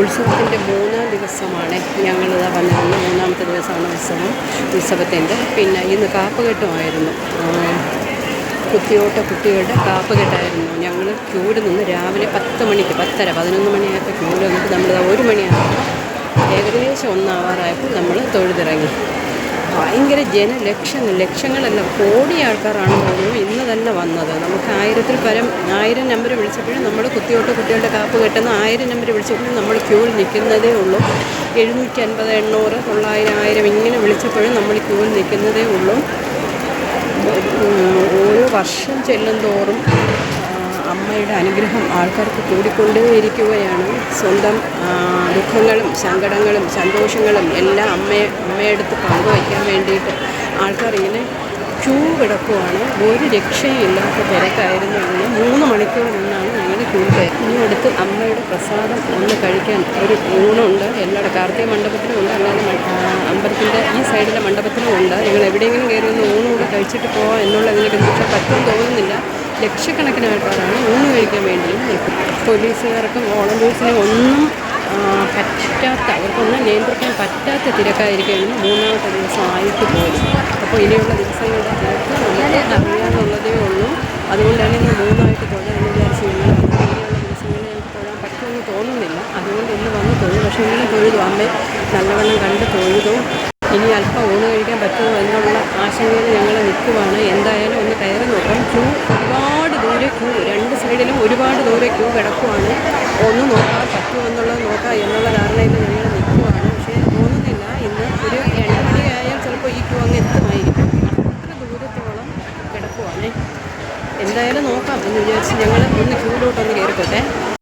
ഉത്സവത്തിന്റെ മൂന്നാം ദിവസമാണ് ഞങ്ങളിതാ വന്നിരുന്നത്. മൂന്നാമത്തെ ദിവസമാണ് ഉത്സവം ഉത്സവത്തിന്റെ. പിന്നെ ഇന്ന് കാപ്പുകെട്ടുമായിരുന്നു. കുത്തിയോട്ട കുട്ടികളുടെ കാപ്പുകെട്ടായിരുന്നു. ഞങ്ങൾ ക്യൂട് നിന്ന് രാവിലെ പത്ത് മണിക്ക് പത്തര പതിനൊന്ന് മണിയായപ്പോൾ ക്യൂട് വന്നിട്ട് നമ്മൾ ഒരു മണിയാകുമ്പോൾ ഏകദേശം ഒന്നാവാറായപ്പോൾ നമ്മൾ തൊഴുതിറങ്ങി. ഭയങ്കര ജനലക്ഷങ്ങൾ ലക്ഷങ്ങളല്ല കോടി ആൾക്കാരാണ് തോന്നുന്നു. ഇന്ന് തന്നെ വന്നത്. നമുക്ക് ആയിരത്തിൽ പരം ആയിരം നമ്പർ വിളിച്ചപ്പോഴും നമ്മൾ കുത്തിയോട്ട് കുട്ടികളുടെ കാപ്പ് കെട്ടുന്ന ആയിരം നമ്പർ വിളിച്ചപ്പോഴും നമ്മൾ ക്യൂവിൽ നിൽക്കുന്നതേ ഉള്ളൂ. എഴുന്നൂറ്റി അൻപത് എണ്ണൂറ് തൊള്ളായിരം ആയിരം ഇങ്ങനെ വിളിച്ചപ്പോഴും നമ്മൾ ക്യൂവിൽ നിൽക്കുന്നതേ ഉള്ളൂ. ഓരോ വർഷം ചെല്ലും തോറും അമ്മയുടെ അനുഗ്രഹം ആൾക്കാർക്ക് കൂടിക്കൊണ്ടേയിരിക്കുകയാണ്. സ്വന്തം ദുഃഖങ്ങളും സങ്കടങ്ങളും സന്തോഷങ്ങളും എല്ലാം അമ്മയെ അമ്മയെടുത്ത് പങ്കുവയ്ക്കാൻ വേണ്ടിയിട്ട് ആൾക്കാർ ഇങ്ങനെ ക്യൂ കിടക്കുവാണ്. ഒരു രക്ഷയില്ലാത്ത തിരക്കായിരുന്നു. ഇന്ന് മൂന്ന് മണിക്കൂർ നിന്നാണ് ഞങ്ങൾ ക്യൂ കയറി ഇനി അടുത്ത് അമ്മയുടെ പ്രസാദം ഒന്ന് കഴിക്കാൻ ഒരു ഊണുണ്ട്. എല്ലാവരുടെ കാർത്തിക മണ്ഡപത്തിലും ഉണ്ട്. അല്ലാതെ അമ്പലത്തിന്റെ ഈ സൈഡിലെ മണ്ഡപത്തിലും ഉണ്ട്. നിങ്ങൾ എവിടെയെങ്കിലും കയറി ഒന്ന് ഊണുകൂടെ കഴിച്ചിട്ട് പോകാം എന്നുള്ളതിനെ ബന്ധിച്ചാൽ പറ്റും തോന്നുന്നില്ല. ലക്ഷക്കണക്കിന് ആൾക്കാരാണ് ഊണ് കഴിക്കാൻ വേണ്ടിയും പോലീസുകാർക്കും വോളണ്ടിയേഴ്സിനും ഒന്നും പറ്റാത്ത അവർക്കൊന്നും നിയന്ത്രിക്കാൻ പറ്റാത്ത തിരക്കായിരിക്കുകയാണ് മൂന്നാമത്തെ ദിവസം ആയിട്ട് പോലും. അപ്പോൾ ഇനിയുള്ള ദിവസങ്ങളുടെ തിരക്ക് നമുക്ക് അറിയാമെന്നുള്ളതേ ഉള്ളൂ. അതുകൊണ്ടാണ് ഇന്ന് മൂന്നായിട്ട് തൊഴാൻ വിചാരിച്ചു കഴിഞ്ഞാൽ ഇനിയുള്ള ദിവസങ്ങളിൽ ഞങ്ങൾക്ക് തൊഴാൻ പറ്റുമെന്ന് തോന്നുന്നില്ല. അതുകൊണ്ട് ഇന്ന് വന്ന് തൊഴു. പക്ഷേ ഇങ്ങനെ തൊഴുതു. അമ്മേ നല്ലവണ്ണം കണ്ട് തൊഴുതു. ഇനി അല്പം ഊണ് കഴിക്കാൻ പറ്റുമോ എന്നുള്ള ആശങ്കയിൽ ഞങ്ങൾ നിൽക്കുവാണ്. എന്തായാലും ഒന്ന് കയറി നോക്കാം. ക്യൂ ഒരുപാട് ദൂരെ ക്യൂ. രണ്ട് സൈഡിലും ഒരുപാട് ദൂരെ ക്യൂ കിടക്കുവാണ്. ഒന്ന് നോക്കാം പറ്റുമോ എന്നുള്ളത് നോക്കാം എന്നുള്ള ധാരണയിൽ ഞങ്ങൾ നിൽക്കുവാണ് പക്ഷേ തോന്നുന്നില്ല ഇന്ന് ഒരു രണ്ട് മണിയായാൽ ചിലപ്പോൾ ഈ ക്യൂ അങ്ങ് എത്തുമായിരിക്കും അത്ര ദൂരത്തോളം കിടക്കുവാണ് എന്തായാലും നോക്കാം എന്ന് വിചാരിച്ച് ഞങ്ങൾ ഒന്ന് ക്യൂലോട്ടൊന്ന് കയറിക്കോട്ടെ.